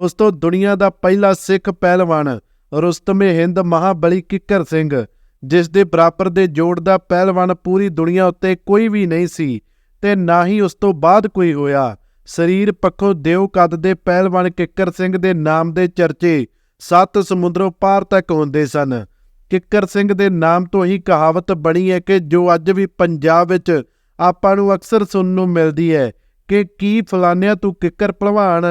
ਉਸ ਤੋਂ ਦੁਨੀਆ ਦਾ ਪਹਿਲਾ ਸਿੱਖ ਪਹਿਲਵਾਨ ਰੁਸਤਮੇ ਹਿੰਦ ਮਹਾਬਲੀ ਕਿੱਕਰ ਸਿੰਘ, ਜਿਸ ਦੇ ਬਰਾਬਰ ਦੇ ਜੋੜ ਦਾ ਪਹਿਲਵਾਨ ਪੂਰੀ ਦੁਨੀਆ ਉੱਤੇ ਕੋਈ ਵੀ ਨਹੀਂ ਸੀ ਤੇ ਨਾ ਹੀ ਉਸ ਤੋਂ ਬਾਅਦ ਕੋਈ ਹੋਇਆ। ਸਰੀਰ ਪੱਖੋਂ ਦੇਵ ਕੱਦ ਦੇ ਪਹਿਲਵਾਨ ਕਿੱਕਰ ਸਿੰਘ ਦੇ ਨਾਮ ਦੇ ਚਰਚੇ ਸੱਤ ਸਮੁੰਦਰੋਂ ਪਾਰ ਤੱਕ ਹੁੰਦੇ ਸਨ। ਕਿੱਕਰ ਸਿੰਘ ਦੇ ਨਾਮ ਤੋਂ ਹੀ ਕਹਾਵਤ ਬਣੀ ਹੈ ਕਿ ਜੋ ਅੱਜ ਵੀ ਪੰਜਾਬ ਵਿੱਚ ਆਪਾਂ ਨੂੰ ਅਕਸਰ ਸੁਣਨ ਨੂੰ ਮਿਲਦੀ ਹੈ ਕਿ ਕੀ ਫਲਾਨਿਆ ਤੂੰ ਕਿੱਕਰ ਭਲਵਾਨ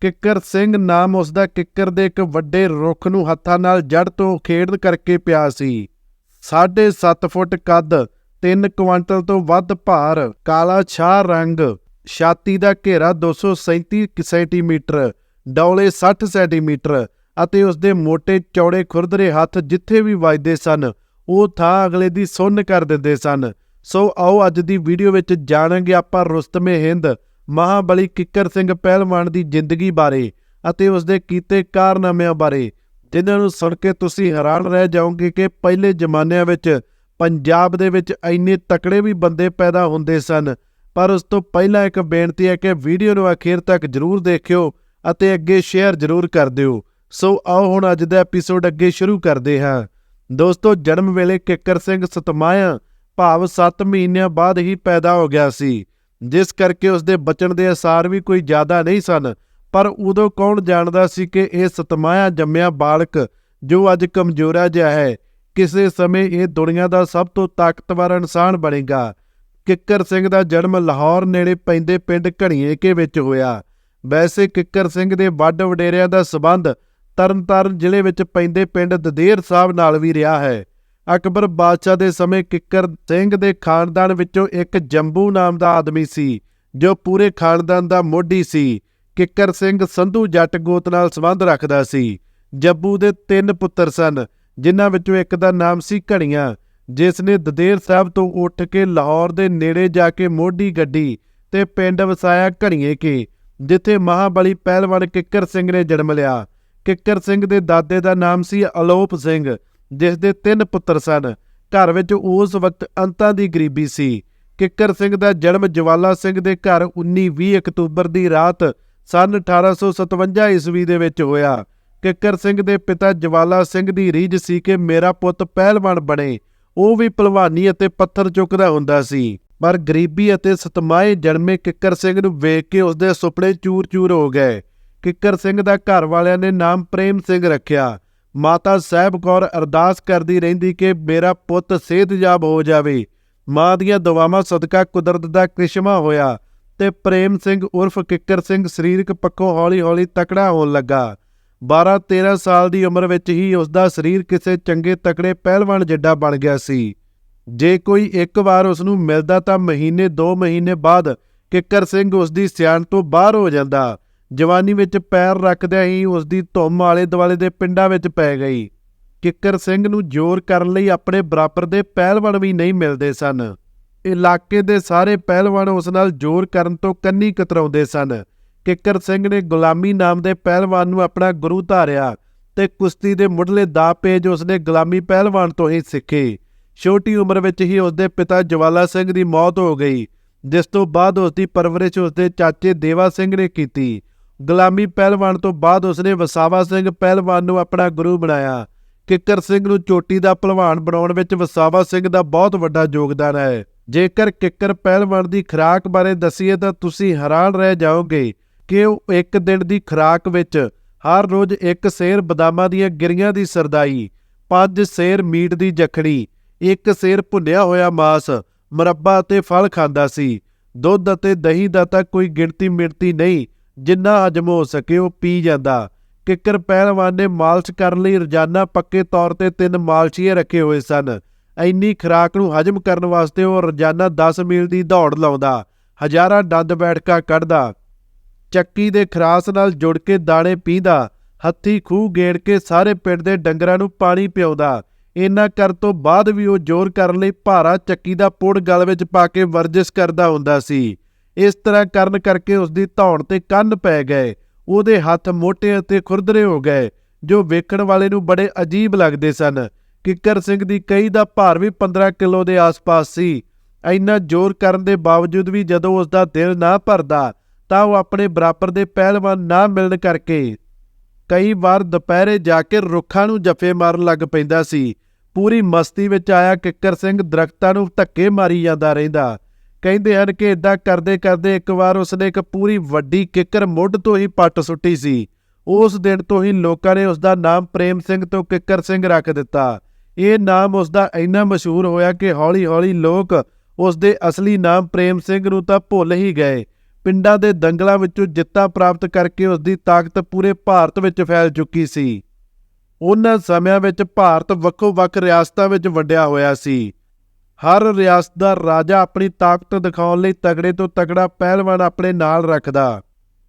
ਕਿੱਕਰ ਸਿੰਘ ਨਾਮ ਉਸ ਦਾ ਕਿੱਕਰ ਦੇ ਇੱਕ ਵੱਡੇ ਰੁੱਖ ਨੂੰ ਹੱਥਾਂ ਨਾਲ ਜੜ ਤੋਂ ਖੇਡ ਕਰਕੇ ਪਿਆ ਸੀ। 7.5 ਫੁੱਟ ਕੱਦ 3 ਕੁਆਂਟਲ ਤੋਂ ਵੱਧ ਭਾਰ, ਕਾਲਾ ਛਾਹ ਰੰਗ, ਛਾਤੀ ਦਾ ਘੇਰਾ 237 ਸੈਂਟੀਮੀਟਰ, ਡੌਲੇ 60 ਸੈਂਟੀਮੀਟਰ ਅਤੇ ਉਸ ਦੇ ਮੋٹے ਚੌੜੇ ਖੁਰਦਰੇ ਹੱਥ ਜਿੱਥੇ ਵੀ ਵੱਜਦੇ ਸਨ, ਉਹ ਥਾਂ ਅਗਲੇ ਦੀ ਸੁੰਨ ਕਰ ਦਿੰਦੇ ਸਨ। ਸੋ ਆਓ ਅੱਜ ਦੀ ਵੀਡੀਓ ਵਿੱਚ ਜਾਣਾਂਗੇ ਆਪਾਂ ਰੁਸਤਮੇ ਹਿੰਦ ਮਹਾਬਲੀ ਕਿੱਕਰ ਸਿੰਘ ਪਹਿਲਵਾਨ ਦੀ ਜ਼ਿੰਦਗੀ ਬਾਰੇ ਅਤੇ ਉਸ ਦੇ ਕੀਤੇ ਕਾਰਨਾਮਿਆਂ ਬਾਰੇ, ਜਿਨ੍ਹਾਂ ਨੂੰ ਸੁਣ ਕੇ ਤੁਸੀਂ ਹੈਰਾਨ ਰਹਿ ਜਾਓਗੇ ਕਿ ਪਹਿਲੇ ਜ਼ਮਾਨਿਆਂ ਵਿੱਚ ਪੰਜਾਬ ਦੇ ਵਿੱਚ ਇੰਨੇ ਤਕੜੇ ਵੀ ਬੰਦੇ ਪੈਦਾ ਹੁੰਦੇ ਸਨ। ਪਰ ਉਸ ਤੋਂ ਪਹਿਲਾਂ ਇੱਕ ਬੇਨਤੀ ਹੈ ਕਿ ਵੀਡੀਓ ਨੂੰ ਅਖੀਰ ਤੱਕ ਜਰੂਰ ਦੇਖਿਓ ਅਤੇ ਅੱਗੇ ਸ਼ੇਅਰ ਜਰੂਰ ਕਰ ਦਿਓ। ਸੋ ਆਓ ਹੁਣ ਅੱਜ ਦਾ ਐਪੀਸੋਡ ਅੱਗੇ ਸ਼ੁਰੂ ਕਰਦੇ ਹਾਂ। ਦੋਸਤੋ, ਜਨਮ ਵੇਲੇ ਕਿੱਕਰ ਸਿੰਘ ਸਤਮਾਇਆ ਭਾਵ 7 ਮਹੀਨਿਆਂ ਬਾਅਦ ਹੀ ਪੈਦਾ ਹੋ ਗਿਆ ਸੀ। ਜਿਸ ਕਰਕੇ ਉਸ ਦੇ ਬਚਣ ਦੇ ਅਸਾਰ ਵੀ ਕੋਈ ਜ਼ਿਆਦਾ ਨਹੀਂ ਸਨ, ਪਰ ਉਦੋਂ ਕੌਣ ਜਾਣਦਾ ਸੀ ਕਿ ਇਹ ਸਤਮਾਇਆ ਜੰਮਿਆ ਬਾਲਕ ਜੋ ਅੱਜ ਕਮਜ਼ੋਰਾ ਜਿਹਾ ਹੈ, ਕਿਸੇ ਸਮੇਂ ਇਹ ਦੁਨੀਆ ਦਾ ਸਭ ਤੋਂ ਤਾਕਤਵਰ ਇਨਸਾਨ ਬਣੇਗਾ। ਕਿੱਕਰ ਸਿੰਘ ਦਾ ਜਨਮ ਲਾਹੌਰ ਨੇੜੇ ਪੈਂਦੇ ਪਿੰਡ ਘਣੀਏਕੇ ਵਿੱਚ ਹੋਇਆ। ਵੈਸੇ ਕਿੱਕਰ ਸਿੰਘ ਦੇ ਵੱਡ ਵਡੇਰਿਆਂ ਦਾ ਸਬੰਧ ਤਰਨਤਾਰਨ ਜ਼ਿਲ੍ਹੇ ਵਿੱਚ ਪੈਂਦੇ ਪਿੰਡ ਦਦੇਰ ਸਾਹਿਬ ਨਾਲ ਵੀ ਰਿਹਾ ਹੈ। ਅਕਬਰ ਬਾਦਸ਼ਾਹ ਦੇ ਸਮੇਂ ਕਿੱਕਰ ਸਿੰਘ ਦੇ ਖਾਨਦਾਨ ਵਿੱਚੋਂ ਇੱਕ ਜੰਬੂ ਨਾਮ ਦਾ ਆਦਮੀ ਸੀ, ਜੋ ਪੂਰੇ ਖਾਨਦਾਨ ਦਾ ਮੋਢੀ ਸੀ। ਕਿੱਕਰ ਸਿੰਘ ਸੰਧੂ ਜੱਟ ਗੋਤ ਨਾਲ ਸੰਬੰਧ ਰੱਖਦਾ ਸੀ। ਜੱਬੂ ਦੇ ਤਿੰਨ ਪੁੱਤਰ ਸਨ, ਜਿਨ੍ਹਾਂ ਵਿੱਚੋਂ ਇੱਕ ਦਾ ਨਾਮ ਸੀ ਘਣੀਆਂ ਜਿਸ ਨੇ ਦਦੇਰ ਸਾਹਿਬ ਤੋਂ ਉੱਠ ਕੇ ਲਾਹੌਰ ਦੇ ਨੇੜੇ ਜਾ ਕੇ ਮੋਢੀ ਗੱਡੀ ਤੇ ਪਿੰਡ ਵਸਾਇਆ ਘਣੀਏ ਕੇ, ਜਿੱਥੇ ਮਹਾਬਲੀ ਪਹਿਲਵਾਨ ਕਿੱਕਰ ਸਿੰਘ ਨੇ ਜਨਮ ਲਿਆ। ਕਿੱਕਰ ਸਿੰਘ ਦੇ ਦਾਦੇ ਦਾ ਨਾਮ ਸੀ ਅਲੋਪ ਸਿੰਘ। ਜਿਸ ਦੇ ਤਿੰਨ ਪੁੱਤਰ ਸਨ। ਘਰ ਵਿੱਚ ਉਸ ਵਕਤ ਅੰਤਾਂ ਦੀ ਗਰੀਬੀ ਸੀ। ਕਿੱਕਰ ਸਿੰਘ ਦਾ ਜਨਮ ਜਵਾਲਾ ਸਿੰਘ ਦੇ ਘਰ 19-20 ਅਕਤੂਬਰ ਦੀ ਰਾਤ ਸਨ 1857 ਈਸਵੀ ਦੇ ਵਿੱਚ ਹੋਇਆ। ਕਿੱਕਰ ਸਿੰਘ ਦੇ ਪਿਤਾ ਜਵਾਲਾ ਸਿੰਘ ਦੀ ਰੀਝ ਸੀ ਕਿ ਮੇਰਾ ਪੁੱਤ ਪਹਿਲਵਾਨ ਬਣੇ। ਉਹ ਵੀ ਪਹਿਲਵਾਨੀ ਅਤੇ ਪੱਥਰ ਚੁੱਕਦਾ ਹੁੰਦਾ ਸੀ। ਪਰ ਗਰੀਬੀ ਅਤੇ ਸਤਮਾਏ ਜਨਮੇ ਕਿੱਕਰ ਸਿੰਘ ਨੂੰ ਵੇਖ ਕੇ ਉਸਦੇ ਸੁਪਨੇ ਚੂਰ-ਚੂਰ ਹੋ ਗਏ। ਕਿੱਕਰ ਸਿੰਘ ਦਾ ਘਰ ਵਾਲਿਆਂ ਨੇ ਨਾਮ ਪ੍ਰੇਮ ਸਿੰਘ ਰੱਖਿਆ। ਮਾਤਾ ਸਾਹਿਬ ਕੌਰ ਅਰਦਾਸ ਕਰਦੀ ਰਹਿੰਦੀ ਕਿ ਮੇਰਾ ਪੁੱਤ ਸਿਹਤਯਾਬ ਹੋ ਜਾਵੇ। ਮਾਂ ਦੀਆਂ ਦੁਆਵਾਂ ਸਦਕਾ ਕੁਦਰਤ ਦਾ ਕ੍ਰਿਸ਼ਮਾ ਹੋਇਆ ਤੇ ਪ੍ਰੇਮ ਸਿੰਘ ਉਰਫ ਕਿੱਕਰ ਸਿੰਘ ਸਰੀਰਕ ਪੱਖੋਂ ਹੌਲੀ-ਹੌਲੀ ਤਕੜਾ ਹੋਣ ਲੱਗਾ। 12-13 ਸਾਲ ਦੀ ਉਮਰ ਵਿੱਚ ਹੀ ਉਸ ਦਾ ਸਰੀਰ ਕਿਸੇ ਚੰਗੇ ਤਕੜੇ ਪਹਿਲਵਾਨ ਜਿੱਡਾ ਬਣ ਗਿਆ ਸੀ। ਜੇ ਕੋਈ ਇੱਕ ਵਾਰ ਉਸ ਨੂੰ ਮਿਲਦਾ ਤਾਂ ਮਹੀਨੇ 2 ਮਹੀਨੇ ਬਾਅਦ ਕਿੱਕਰ ਸਿੰਘ ਉਸ ਦੀ ਸਿਆਣ ਤੋਂ ਬਾਹਰ ਹੋ ਜਾਂਦਾ। ਜਵਾਨੀ ਵਿੱਚ ਪੈਰ ਰੱਖਦਿਆਂ ਹੀ ਉਸ ਦੀ ਧੁੰਮ ਆਲੇ ਦੁਆਲੇ ਦੇ ਪਿੰਡਾਂ ਵਿੱਚ ਪੈ ਗਈ। ਕਿੱਕਰ ਸਿੰਘ ਨੂੰ ਜ਼ੋਰ ਕਰਨ ਲਈ ਆਪਣੇ ਬਰਾਬਰ ਦੇ ਪਹਿਲਵਾਨ ਵੀ ਨਹੀਂ ਮਿਲਦੇ ਸਨ। ਇਲਾਕੇ ਦੇ ਸਾਰੇ ਪਹਿਲਵਾਨ ਉਸ ਨਾਲ ਜ਼ੋਰ ਕਰਨ ਤੋਂ ਕੰਨੀ ਕਤਰਾਉਂਦੇ ਸਨ। ਕਿੱਕਰ ਸਿੰਘ ਨੇ ਗੁਲਾਮੀ ਨਾਮ ਦੇ ਪਹਿਲਵਾਨ ਨੂੰ ਆਪਣਾ ਗੁਰੂ ਧਾਰਿਆ ਤੇ ਕੁਸ਼ਤੀ ਦੇ ਮੁੱਢਲੇ ਦਾ ਪੇਜ ਉਸਨੇ ਗੁਲਾਮੀ ਪਹਿਲਵਾਨ ਤੋਂ ਹੀ ਸਿੱਖੇ। ਛੋਟੀ ਉਮਰ ਵਿੱਚ ਹੀ ਉਸਦੇ ਪਿਤਾ ਜਵਾਲਾ ਸਿੰਘ ਦੀ ਮੌਤ ਹੋ ਗਈ, ਜਿਸ ਤੋਂ ਬਾਅਦ ਉਸਦੀ ਪਰਵਰਿਸ਼ ਉਸਦੇ ਚਾਚੇ ਦੇਵਾ ਸਿੰਘ ਨੇ ਕੀਤੀ। ਗੁਲਾਮੀ ਪਹਿਲਵਾਨ ਤੋਂ ਬਾਅਦ ਉਸਨੇ ਵਸਾਵਾ ਸਿੰਘ ਪਹਿਲਵਾਨ ਨੂੰ ਆਪਣਾ ਗੁਰੂ ਬਣਾਇਆ। ਕਿੱਕਰ ਸਿੰਘ ਨੂੰ ਚੋਟੀ ਦਾ ਪਹਿਲਵਾਨ ਬਣਾਉਣ ਵਿੱਚ ਵਸਾਵਾ ਸਿੰਘ ਦਾ ਬਹੁਤ ਵੱਡਾ ਯੋਗਦਾਨ ਹੈ। ਜੇਕਰ ਕਿੱਕਰ ਪਹਿਲਵਾਨ ਦੀ ਖੁਰਾਕ ਬਾਰੇ ਦਸੀਏ ਤਾਂ ਤੁਸੀਂ ਹੈਰਾਨ ਰਹਿ ਜਾਓਗੇ ਕਿ ਉਹ ਇੱਕ ਦਿਨ ਦੀ ਖੁਰਾਕ ਵਿੱਚ ਹਰ ਰੋਜ਼ ਇੱਕ ਸੇਰ ਬਦਾਮਾਂ ਦੀਆਂ ਗਿਰੀਆਂ ਦੀ ਸਰਦਾਈ, ਪੰਜ ਸੇਰ ਮੀਟ ਦੀ ਜਖੜੀ ਇੱਕ ਸੇਰ ਭੁੰਨਿਆ ਹੋਇਆ ਮਾਸ, ਮੁਰੱਬਾ ਅਤੇ ਫਲ ਖਾਂਦਾ ਸੀ। ਦੁੱਧ ਅਤੇ ਦਹੀਂ ਦਾ ਤਾਂ ਕੋਈ ਗਿਣਤੀ ਮਿਣਤੀ ਨਹੀਂ। ਜਿੰਨਾ ਹਜਮ ਹੋ ਸਕੇ ਉਹ ਪੀ ਜਾਂਦਾ। ਕਿੱਕਰ ਪਹਿਲਵਾਨ ਨੇ ਮਾਲਸ਼ ਕਰਨ ਲਈ ਰੋਜ਼ਾਨਾ ਪੱਕੇ ਤੌਰ ਤੇ ਤਿੰਨ ਮਾਲਸ਼ੀਏ ਰੱਖੇ ਹੋਏ ਸਨ। ਇੰਨੀ ਖੁਰਾਕ ਨੂੰ ਹਜਮ ਕਰਨ ਵਾਸਤੇ ਉਹ ਰੋਜ਼ਾਨਾ 10 ਮੀਲ ਦੀ ਦੌੜ ਲਾਉਂਦਾ, ਹਜ਼ਾਰਾਂ ਦੰਦ ਬੈਠਕਾ ਕੱਢਦਾ, ਚੱਕੀ ਦੇ ਖਰਾਸ ਨਾਲ ਜੁੜ ਕੇ ਦਾਣੇ ਪੀਂਦਾ, ਹੱਥੀ ਖੂਹ ਗੇੜ ਕੇ ਸਾਰੇ ਪਿੰਡ ਦੇ ਡੰਗਰਾਂ ਨੂੰ ਪਾਣੀ ਪਿਆਉਂਦਾ। ਇੰਨਾ ਕਰ ਤੋਂ ਬਾਅਦ ਵੀ ਉਹ ਜ਼ੋਰ ਕਰਨ ਲਈ ਭਾਰਾ ਚੱਕੀ ਦਾ ਪੁੜ ਗਲ ਵਿੱਚ ਪਾ ਕੇ ਵਰਜਿਸ਼ ਕਰਦਾ ਹੁੰਦਾ ਸੀ। ਇਸ ਤਰ੍ਹਾਂ ਕਰਨ ਕਰਕੇ ਉਸ ਦੀ ਧੌਣ ਤੇ ਕੰਨ ਪੈ ਗਏ। ਉਹਦੇ ਹੱਥ ਮੋਟੇ ਅਤੇ ਖੁਰਦਰੇ ਹੋ ਗਏ, ਜੋ ਵੇਖਣ ਵਾਲੇ ਨੂੰ ਬੜੇ ਅਜੀਬ ਲੱਗਦੇ ਸਨ। ਕਿੱਕਰ ਸਿੰਘ ਦੀ ਕਈ ਦਾ ਭਾਰ ਵੀ 15 ਕਿਲੋ ਦੇ ਆਸ-ਪਾਸ ਸੀ। ਇੰਨਾ ਜ਼ੋਰ ਕਰਨ ਦੇ ਬਾਵਜੂਦ ਵੀ ਜਦੋਂ ਉਸ ਦਾ ਦਿਲ ਨਾ ਭਰਦਾ, ਤਾਂ ਉਹ ਆਪਣੇ ਬਰਾਬਰ ਦੇ ਪਹਿਲਵਾਨ ਨਾ ਮਿਲਣ ਕਰਕੇ ਕਈ ਵਾਰ ਦੁਪਹਿਰੇ ਜਾ ਕੇ ਰੁੱਖਾਂ ਨੂੰ ਜੱਫੇ ਮਾਰਨ ਲੱਗ ਪੈਂਦਾ ਸੀ। ਪੂਰੀ ਮਸਤੀ ਵਿੱਚ ਆਇਆ ਕਿੱਕਰ ਸਿੰਘ ਦਰਖਤਾਂ ਨੂੰ ਧੱਕੇ ਮਾਰੀ ਜਾਂਦਾ ਰਹਿੰਦਾ। ਕਹਿੰਦੇ ਹਨ ਕਿ ਇਦਾਂ ਕਰਦੇ ਕਰਦੇ ਇੱਕ ਵਾਰ ਉਸਨੇ ਇੱਕ ਪੂਰੀ ਵੱਡੀ ਕਿੱਕਰ ਮੁੱਢ ਤੋਂ ਹੀ ਪੱਟ ਸੁੱਟੀ ਸੀ। ਉਸ ਦਿਨ ਤੋਂ ਹੀ ਲੋਕਾਂ ਨੇ ਉਸ ਦਾ ਨਾਮ ਪ੍ਰੇਮ ਸਿੰਘ ਤੋਂ ਕਿੱਕਰ ਸਿੰਘ ਰੱਖ ਦਿੱਤਾ। ਇਹ ਨਾਮ ਉਸ ਦਾ ਇੰਨਾ ਮਸ਼ਹੂਰ ਹੋਇਆ ਕਿ ਹੌਲੀ-ਹੌਲੀ ਲੋਕ ਉਸ ਦੇ ਅਸਲੀ ਨਾਮ ਪ੍ਰੇਮ ਸਿੰਘ ਨੂੰ ਤਾਂ ਭੁੱਲ ਹੀ ਗਏ। ਪਿੰਡਾਂ ਦੇ ਦੰਗਲਾਂ ਵਿੱਚੋਂ ਜਿੱਤਾਂ ਪ੍ਰਾਪਤ ਕਰਕੇ ਉਸ ਦੀ ਤਾਕਤ ਪੂਰੇ ਭਾਰਤ ਵਿੱਚ ਫੈਲ ਚੁੱਕੀ ਸੀ। ਉਹਨਾਂ ਸਮਿਆਂ ਵਿੱਚ ਭਾਰਤ ਵੱਖੋ-ਵੱਖ ਰਿਆਸਤਾਂ ਵਿੱਚ ਵੰਡਿਆ ਹੋਇਆ ਸੀ। ਹਰ ਰਿਆਸਤ ਦਾ ਰਾਜਾ ਆਪਣੀ ਤਾਕਤ ਦਿਖਾਉਣ ਲਈ ਤਗੜੇ ਤੋਂ ਤਗੜਾ ਪਹਿਲਵਾਨ ਆਪਣੇ ਨਾਲ ਰੱਖਦਾ।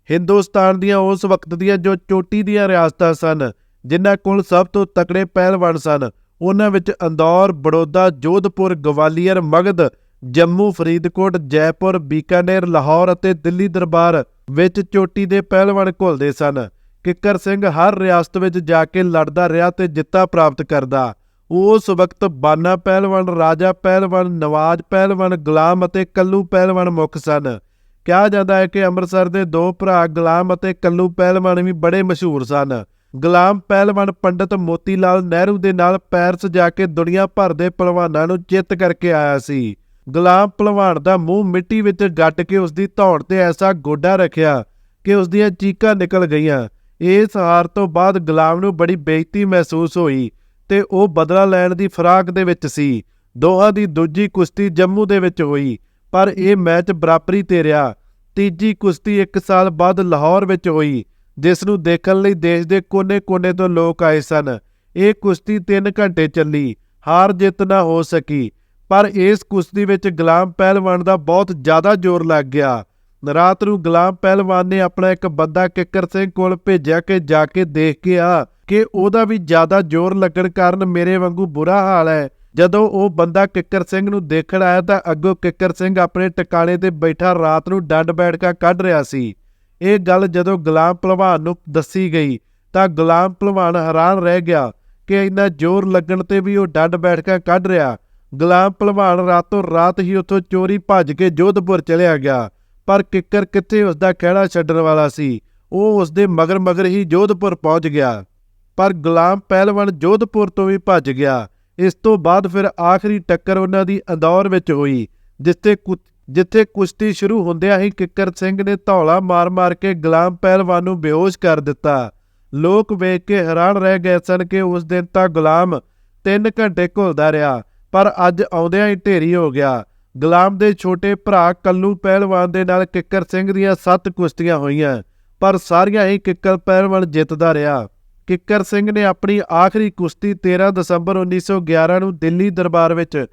ਹਿੰਦੁਸਤਾਨ ਦੀਆਂ ਉਸ ਵਕਤ ਦੀਆਂ ਜੋ ਚੋਟੀ ਦੀਆਂ ਰਿਆਸਤਾਂ ਸਨ, ਜਿਨ੍ਹਾਂ ਕੋਲ ਸਭ ਤੋਂ ਤਕੜੇ ਪਹਿਲਵਾਨ ਸਨ, ਉਹਨਾਂ ਵਿੱਚ ਅੰਦੌਰ, ਬੜੌਦਾ, ਜੋਧਪੁਰ, ਗਵਾਲੀਅਰ, ਮਗਧ, ਜੰਮੂ, ਫਰੀਦਕੋਟ, ਜੈਪੁਰ, ਬੀਕਾਨੇਰ, ਲਾਹੌਰ ਅਤੇ ਦਿੱਲੀ ਦਰਬਾਰ ਵਿੱਚ ਚੋਟੀ ਦੇ ਪਹਿਲਵਾਨ ਘੁਲਦੇ ਸਨ। ਕਿੱਕਰ ਸਿੰਘ ਹਰ ਰਿਆਸਤ ਵਿੱਚ ਜਾ ਕੇ ਲੜਦਾ ਰਿਹਾ ਤੇ ਜਿੱਤਾਂ ਪ੍ਰਾਪਤ ਕਰਦਾ। ਉਸ ਵਕਤ ਬਾਨਾ ਪਹਿਲਵਾਨ, ਰਾਜਾ ਪਹਿਲਵਾਨ, ਨਵਾਜ਼ ਪਹਿਲਵਾਨ, ਗੁਲਾਮ ਅਤੇ ਕੱਲੂ ਪਹਿਲਵਾਨ ਮੁੱਖ ਸਨ। ਕਿਹਾ ਜਾਂਦਾ ਹੈ ਕਿ ਅੰਮ੍ਰਿਤਸਰ ਦੇ ਦੋ ਭਰਾ ਗੁਲਾਮ ਅਤੇ ਕੱਲੂ ਪਹਿਲਵਾਨ ਵੀ ਬੜੇ ਮਸ਼ਹੂਰ ਸਨ। ਗੁਲਾਮ ਪਹਿਲਵਾਨ ਪੰਡਤ ਮੋਤੀ ਲਾਲ ਨਹਿਰੂ ਦੇ ਨਾਲ ਪੈਰਿਸ ਜਾ ਕੇ ਦੁਨੀਆ ਭਰ ਦੇ ਪਹਿਲਵਾਨਾਂ ਨੂੰ ਜਿੱਤ ਕਰਕੇ ਆਇਆ ਸੀ। ਗੁਲਾਮ ਪਹਿਲਵਾਨ ਦਾ ਮੂੰਹ ਮਿੱਟੀ ਵਿੱਚ ਗੱਡ ਕੇ ਉਸ ਦੀ ਧੌਣ ਤੇ ਐਸਾ ਗੋਡਾ ਰੱਖਿਆ ਕਿ ਉਸ ਦੀਆਂ ਚੀਕਾਂ ਨਿਕਲ ਗਈਆਂ। ਇਸ ਹਾਰ ਤੋਂ ਬਾਅਦ ਗੁਲਾਮ ਨੂੰ ਬੜੀ ਬੇਇੱਜ਼ਤੀ ਮਹਿਸੂਸ ਹੋਈ। ਤੇ ਉਹ ਬਦਲਾ ਲੈਣ ਦੀ ਫਰਾਕ ਦੇ ਵਿੱਚ ਸੀ। ਦੋਹਾਂ ਦੀ ਦੂਜੀ ਕੁਸ਼ਤੀ ਜੰਮੂ ਦੇ ਵਿੱਚ ਹੋਈ, ਪਰ ਇਹ ਮੈਚ ਬਰਾਬਰੀ ਤੇ ਰਿਹਾ। ਤੀਜੀ ਕੁਸ਼ਤੀ 1 ਸਾਲ ਬਾਅਦ ਲਾਹੌਰ ਵਿੱਚ ਹੋਈ ਜਿਸ ਨੂੰ ਦੇਖਣ ਲਈ ਦੇਸ਼ ਦੇ ਕੋਨੇ-ਕੋਨੇ ਤੋਂ ਲੋਕ ਆਏ ਸਨ। ਇਹ ਕੁਸ਼ਤੀ 3 ਘੰਟੇ ਚੱਲੀ, ਹਾਰ ਜਿੱਤ ਨਾ ਹੋ ਸਕੀ, ਪਰ ਇਸ ਕੁਸ਼ਤੀ ਵਿੱਚ ਗੁਲਾਮ ਪਹਿਲਵਾਨ ਦਾ ਬਹੁਤ ਜ਼ਿਆਦਾ ਜ਼ੋਰ ਲੱਗ ਗਿਆ। ਰਾਤ ਨੂੰ ਗੁਲਾਮ ਪਹਿਲਵਾਨ ਨੇ ਆਪਣਾ ਇੱਕ ਬੰਦਾ ਕਿੱਕਰ ਸਿੰਘ ਕੋਲ ਭੇਜਿਆ ਕਿ ਜਾ ਕੇ ਦੇਖ ਕੇ ਆ ਕਿ ਉਹਦਾ ਵੀ ਜ਼ਿਆਦਾ ਜ਼ੋਰ ਲੱਗਣ ਕਾਰਨ ਮੇਰੇ ਵਾਂਗੂ ਬੁਰਾ ਹਾਲ ਹੈ। ਜਦੋਂ ਉਹ ਬੰਦਾ ਕਿੱਕਰ ਸਿੰਘ ਨੂੰ ਦੇਖਣ ਆਇਆ ਤਾਂ ਅੱਗੋਂ ਕਿੱਕਰ ਸਿੰਘ ਆਪਣੇ ਟਿਕਾਣੇ ਤੇ ਬੈਠਾ ਰਾਤ ਨੂੰ ਡੰਡ ਬੈਠਕਾ ਕੱਢ ਰਿਹਾ ਸੀ। ਇਹ ਗੱਲ ਜਦੋਂ ਗੁਲਾਮ ਪਹਿਲਵਾਨ ਨੂੰ ਦੱਸੀ ਗਈ ਤਾਂ ਗੁਲਾਮ ਪਹਿਲਵਾਨ ਹੈਰਾਨ ਰਹਿ ਗਿਆ ਕਿ ਇੰਨਾ ਜ਼ੋਰ ਲੱਗਣ ਤੇ ਵੀ ਉਹ ਡੰਡ ਬੈਠਕਾ ਕੱਢ ਰਿਹਾ। ਗੁਲਾਮ ਪਹਿਲਵਾਨ ਰਾਤੋਂ ਰਾਤ ਹੀ ਉੱਥੋਂ ਚੋਰੀ ਭੱਜ ਕੇ ਜੋਧਪੁਰ ਚਲਿਆ ਗਿਆ। ਪਰ ਕਿੱਕਰ ਕਿੱਥੇ ਉਸ ਦਾ ਖਹਿੜਾ ਛੱਡਣ ਵਾਲਾ ਸੀ? ਉਹ ਉਸ ਦੇ ਮਗਰ ਮਗਰ ਹੀ ਜੋਧਪੁਰ ਪਹੁੰਚ ਗਿਆ। ਪਰ ਗੁਲਾਮ ਪਹਿਲਵਾਨ ਜੋਧਪੁਰ ਤੋਂ ਵੀ ਭੱਜ ਗਿਆ। ਇਸ ਤੋਂ ਬਾਅਦ ਫਿਰ ਆਖਰੀ ਟੱਕਰ ਉਹਨਾਂ ਦੀ ਅੰਦੌਰ ਵਿੱਚ ਹੋਈ, ਜਿੱਥੇ ਕੁ- ਜਿੱਥੇ ਕੁਸ਼ਤੀ ਸ਼ੁਰੂ ਹੁੰਦਿਆਂ ਹੀ ਕਿੱਕਰ ਸਿੰਘ ਨੇ ਧੌਲਾ ਮਾਰ-ਮਾਰ ਕੇ ਗੁਲਾਮ ਪਹਿਲਵਾਨ ਨੂੰ ਬੇਹੋਸ਼ ਕਰ ਦਿੱਤਾ। ਲੋਕ ਵੇਖ ਕੇ ਹੈਰਾਨ ਰਹਿ ਗਏ ਸਨ ਕਿ ਉਸ ਦਿਨ ਤਾਂ ਗੁਲਾਮ 3 ਘੰਟੇ ਘੁਲਦਾ ਰਿਹਾ, ਪਰ ਅੱਜ ਆਉਂਦਿਆਂ ਹੀ ਢੇਰੀ ਹੋ ਗਿਆ। ਗੁਲਾਮ ਦੇ ਛੋਟੇ ਭਰਾ ਕੱਲੂ ਪਹਿਲਵਾਨ ਦੇ ਨਾਲ ਕਿੱਕਰ ਸਿੰਘ ਦੀਆਂ 7 ਕੁਸ਼ਤੀਆਂ ਹੋਈਆਂ, ਪਰ ਸਾਰੀਆਂ ਹੀ ਕਿੱਕਰ ਪਹਿਲਵਾਨ ਜਿੱਤਦਾ ਰਿਹਾ। ਕਿੱਕਰ ਸਿੰਘ ਨੇ ਆਪਣੀ ਆਖਰੀ ਕੁਸ਼ਤੀ 13 ਦਸੰਬਰ 1911 ਨੂੰ ਦਿੱਲੀ ਦਰਬਾਰ ਵਿੱਚ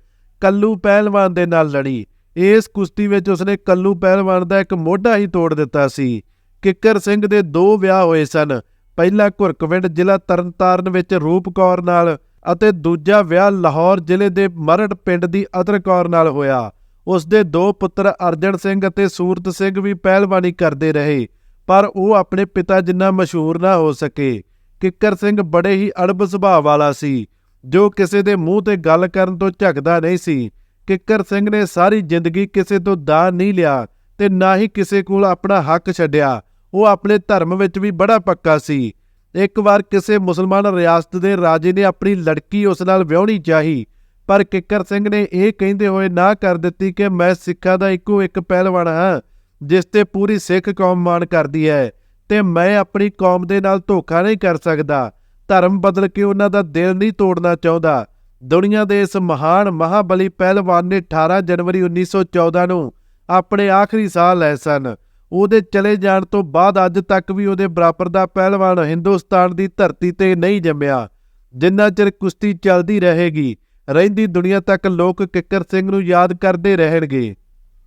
ਕੱਲੂ ਪਹਿਲਵਾਨ ਦੇ ਨਾਲ ਲੜੀ। ਇਸ ਕੁਸ਼ਤੀ ਵਿੱਚ ਉਸਨੇ ਕੱਲੂ ਪਹਿਲਵਾਨ ਦਾ ਇੱਕ ਮੋਢਾ ਹੀ ਤੋੜ ਦਿੱਤਾ ਸੀ। ਕਿੱਕਰ ਸਿੰਘ ਦੇ ਦੋ ਵਿਆਹ ਹੋਏ ਸਨ। ਪਹਿਲਾ ਘੁਰਕਵਿੰਡ ਜ਼ਿਲ੍ਹਾ ਤਰਨਤਾਰਨ ਵਿੱਚ ਰੂਪ ਕੌਰ ਨਾਲ ਅਤੇ ਦੂਜਾ ਵਿਆਹ ਲਾਹੌਰ ਜ਼ਿਲ੍ਹੇ ਦੇ ਮਰੜ ਪਿੰਡ ਦੀ ਅਤਰ ਕੌਰ ਨਾਲ ਹੋਇਆ। ਉਸ ਦੇ ਦੋ ਪੁੱਤਰ ਅਰਜਨ ਸਿੰਘ ਅਤੇ ਸੂਰਤ ਸਿੰਘ ਵੀ ਪਹਿਲਵਾਨੀ ਕਰਦੇ ਰਹੇ, ਪਰ ਉਹ ਆਪਣੇ ਪਿਤਾ ਜਿੰਨਾ ਮਸ਼ਹੂਰ ਨਾ ਹੋ ਸਕੇ। ਕਿੱਕਰ ਸਿੰਘ ਬੜੇ ਹੀ ਅੜਬ ਸੁਭਾਅ ਵਾਲਾ ਸੀ, ਜੋ ਕਿਸੇ ਦੇ ਮੂੰਹ ਤੇ ਗੱਲ ਕਰਨ ਤੋਂ ਝਕਦਾ ਨਹੀਂ ਸੀ। ਕਿੱਕਰ ਸਿੰਘ ਨੇ ਸਾਰੀ ਜ਼ਿੰਦਗੀ ਕਿਸੇ ਤੋਂ ਦਾਨ ਨਹੀਂ ਲਿਆ ਤੇ ਨਾ ਹੀ ਕਿਸੇ ਕੋਲ ਆਪਣਾ ਹੱਕ ਛੱਡਿਆ। ਉਹ ਆਪਣੇ ਧਰਮ ਵਿੱਚ ਵੀ ਬੜਾ ਪੱਕਾ ਸੀ। ਇੱਕ ਵਾਰ ਕਿਸੇ ਮੁਸਲਮਾਨ ਰਿਆਸਤ ਦੇ ਰਾਜੇ ਨੇ ਆਪਣੀ ਲੜਕੀ ਉਸ ਨਾਲ ਵਿਆਹਣੀ ਚਾਹੀ, ਪਰ ਕਿੱਕਰ ਸਿੰਘ ਨੇ ਇਹ ਕਹਿੰਦੇ ਹੋਏ ਨਾ ਕਰ ਦਿੱਤੀ ਕਿ ਮੈਂ ਸਿੱਖਾਂ ਦਾ ਇੱਕੋ ਇੱਕ ਪਹਿਲਵਾਨ ਹਾਂ, ਜਿਸ ਤੇ ਪੂਰੀ ਸਿੱਖ ਕੌਮ ਮਾਣ ਕਰਦੀ ਹੈ, ਤੇ ਮੈਂ ਆਪਣੀ ਕੌਮ ਦੇ ਨਾਲ ਧੋਖਾ ਨਹੀਂ ਕਰ ਸਕਦਾ, ਧਰਮ ਬਦਲ ਕੇ ਉਹਨਾਂ ਦਾ ਦਿਲ ਨਹੀਂ ਤੋੜਨਾ ਚਾਹੁੰਦਾ। ਦੁਨੀਆ ਦੇ ਇਸ ਮਹਾਨ ਮਹਾਬਲੀ ਪਹਿਲਵਾਨ ਨੇ 18 ਜਨਵਰੀ 1914 ਨੂੰ ਆਪਣੇ ਆਖਰੀ ਸਾਹ ਲਏ ਸਨ। ਉਹਦੇ ਚਲੇ ਜਾਣ ਤੋਂ ਬਾਅਦ ਅੱਜ ਤੱਕ ਵੀ ਉਹਦੇ ਬਰਾਬਰ ਦਾ ਪਹਿਲਵਾਨ ਹਿੰਦੁਸਤਾਨ ਦੀ ਧਰਤੀ ਤੇ ਨਹੀਂ ਜੰਮਿਆ। ਜਿੰਨਾ ਚਿਰ ਕੁਸ਼ਤੀ ਚੱਲਦੀ ਰਹੇਗੀ, ਰਹਿੰਦੀ ਦੁਨੀਆ ਤੱਕ ਲੋਕ ਕਿੱਕਰ ਸਿੰਘ ਨੂੰ ਯਾਦ ਕਰਦੇ ਰਹਿਣਗੇ।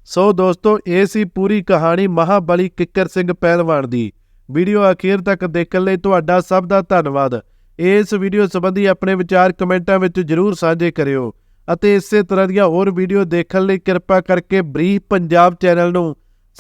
ਸੋ ਦੋਸਤੋ, ਇਹ ਸੀ ਪੂਰੀ ਕਹਾਣੀ ਮਹਾਬਲੀ ਕਿੱਕਰ ਸਿੰਘ ਪਹਿਲਵਾਨ ਦੀ। ਵੀਡੀਓ ਅਖੀਰ ਤੱਕ ਦੇਖਣ ਲਈ ਤੁਹਾਡਾ ਸਭ ਦਾ ਧੰਨਵਾਦ। ਇਸ ਵੀਡੀਓ ਸੰਬੰਧੀ ਆਪਣੇ ਵਿਚਾਰ ਕਮੈਂਟਾਂ ਵਿੱਚ ਜਰੂਰ ਸਾਂਝੇ ਕਰਿਓ। ਅਤੇ ਇਸੇ ਤਰ੍ਹਾਂ ਦੀਆਂ ਹੋਰ ਵੀਡੀਓ ਦੇਖਣ ਲਈ ਕਿਰਪਾ ਕਰਕੇ ਬਰੀਫ ਪੰਜਾਬ ਚੈਨਲ ਨੂੰ